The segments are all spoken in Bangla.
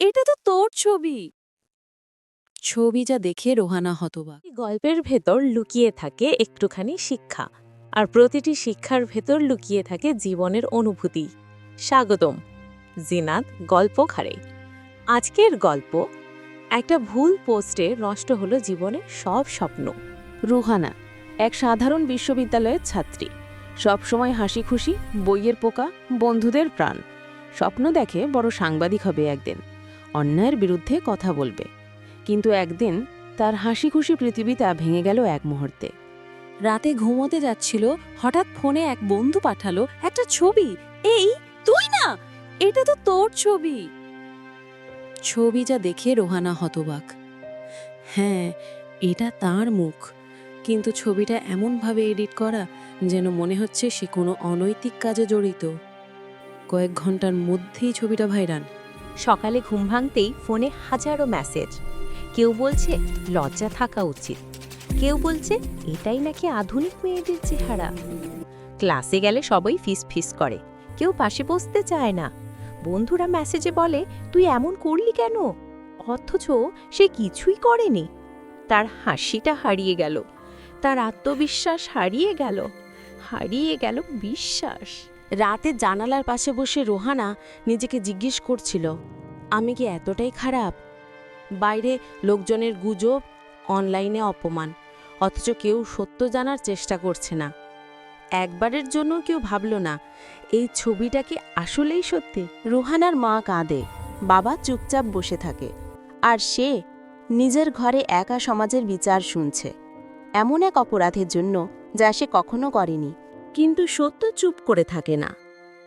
এটা তো তোর ছবি। ছবি যা দেখে রোহানা হতবাক। গল্পের ভেতর লুকিয়ে থাকে একটুখানি শিক্ষা আর প্রতিটি শিক্ষার ভেতর লুকিয়ে থাকে জীবনের অনুভূতি। স্বাগতম জিনাত গল্প খারে আজকের গল্প একটা ভুল পোস্টে নষ্ট হলো জীবনের সব স্বপ্ন। রুহানা এক সাধারণ বিশ্ববিদ্যালয়ের ছাত্রী। সবসময় হাসি খুশি বইয়ের পোকা বন্ধুদের প্রাণ। স্বপ্ন দেখে বড় সাংবাদিক হবে একদিন। অন্যায়ের বিরুদ্ধে কথা বলবে। কিন্তু একদিন তার হাসি খুশি পৃথিবীটা ভেঙে গেল এক মুহূর্তে। রাতে ঘুমোতে যাচ্ছিল, হঠাৎ ফোনে এক বন্ধু পাঠালো, একটা ছবি। এই, তুই না? এটা তো তোর ছবি। ছবিটা দেখে রোহানা হতবাক। হ্যাঁ এটা তার মুখ। কিন্তু ছবিটা এমনভাবে এডিট করা যেন মনে হচ্ছে সে কোনো অনৈতিক কাজে জড়িত। কয়েক ঘণ্টার মধ্যেই ছবিটা ভাইরাল। সকালে ঘুম ভাঙতেই ফোনে হাজারো মেসেজ। কেউ বলছে, লজ্জা থাকা উচিত। কেউ বলছে, এটাই নাকি আধুনিক মেয়েদের চেহারা। ক্লাসে গেলে সবাই ফিস ফিস করে। কেউ পাশে বসতে চায় না। বন্ধুরা মেসেজে বলে, তুই এমন করলি কেন? অথচ সে কিছুই করেনি। তার হাসিটা হারিয়ে গেল। তার আত্মবিশ্বাস হারিয়ে গেল। হারিয়ে গেল বিশ্বাস। রাতে জানালার পাশে বসে রোহানা নিজেকে জিজ্ঞেস করছিল, আমি কি এতটাই খারাপ? বাইরে লোকজনের গুজব, অনলাইনে অপমান, অথচ কেউ সত্য জানার চেষ্টা করছে না। একবারের জন্য কেউ ভাবল না, এই ছবিটা কি আসলেই সত্যি? রোহানার মা কাঁদে, বাবা চুপচাপ বসে থাকে, আর সে নিজের ঘরে একা সমাজের বিচার শুনছে, এমন এক অপরাধের জন্য যা সে কখনো করেনি। কিন্তু সত্য চুপ করে থাকে না।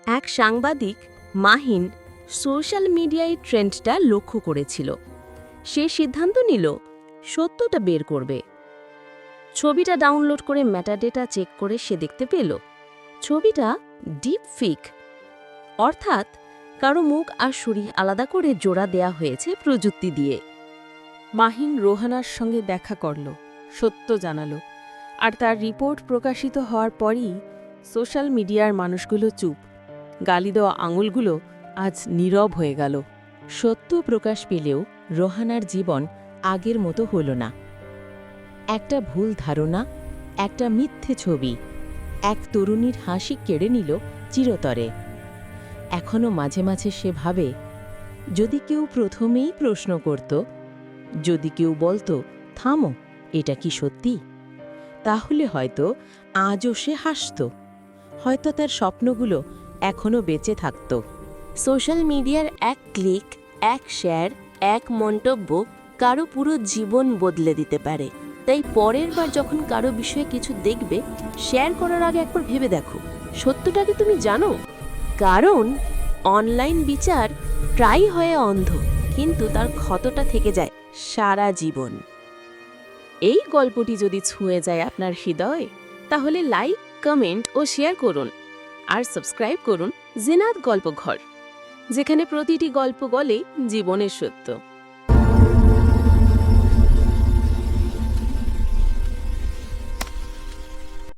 এক সাংবাদিক মাহিন সোশ্যাল মিডিয়ায় ট্রেন্ডটা লক্ষ্য করেছিল। সে সিদ্ধান্ত নিল, সত্যটা বের করবে। ছবিটা ডাউনলোড করে ম্যাটাডেটা চেক করে সে দেখতে পেল, ছবিটা ডিপ ফিক। অর্থাৎ কারও মুখ আর শরীর আলাদা করে জোড়া দেয়া হয়েছে প্রযুক্তি দিয়ে। মাহিন রোহানার সঙ্গে দেখা করল, সত্য জানালো। আর তার রিপোর্ট প্রকাশিত হওয়ার পরই সোশ্যাল মিডিয়ার মানুষগুলো চুপ। গালি দেওয়া আঙুলগুলো আজ নীরব হয়ে গেল। সত্য প্রকাশ পেলেও রোহানার জীবন আগের মতো হল না। একটা ভুল ধারণা, একটা মিথ্যে ছবি, এক তরুণীর হাসি কেড়ে নিল চিরতরে। এখনও মাঝে মাঝে সে ভাবে, যদি কেউ প্রথমেই প্রশ্ন করত, যদি কেউ বলতো, থামো, এটা কি সত্যি? তাহলে হয়তো আজও সে হাসত। হয়তো তার স্বপ্নগুলো এখনও বেঁচে থাকত। সোশ্যাল মিডিয়ার এক ক্লিক এক শেয়ার এক মন্তব্য কারও পুরো জীবন বদলে দিতে পারে। তাই পরের বার যখন কারও বিষয়ে কিছু দেখবে শেয়ার করার আগে একবার ভেবে দেখো। সত্যটা কি তুমি জানো? কারণ অনলাইন বিচার ট্রাই হয়ে অন্ধ কিন্তু তার ক্ষতটা থেকে যায় সারা জীবন। এই গল্পটি যদি ছুঁয়ে যায় আপনার হৃদয় তাহলে লাইক কমেন্ট ও শেয়ার করুন। আর সাবস্ক্রাইব করুন জিনাত গল্পঘর, যেখানে প্রতিটি গল্প বলে জীবনের সত্য।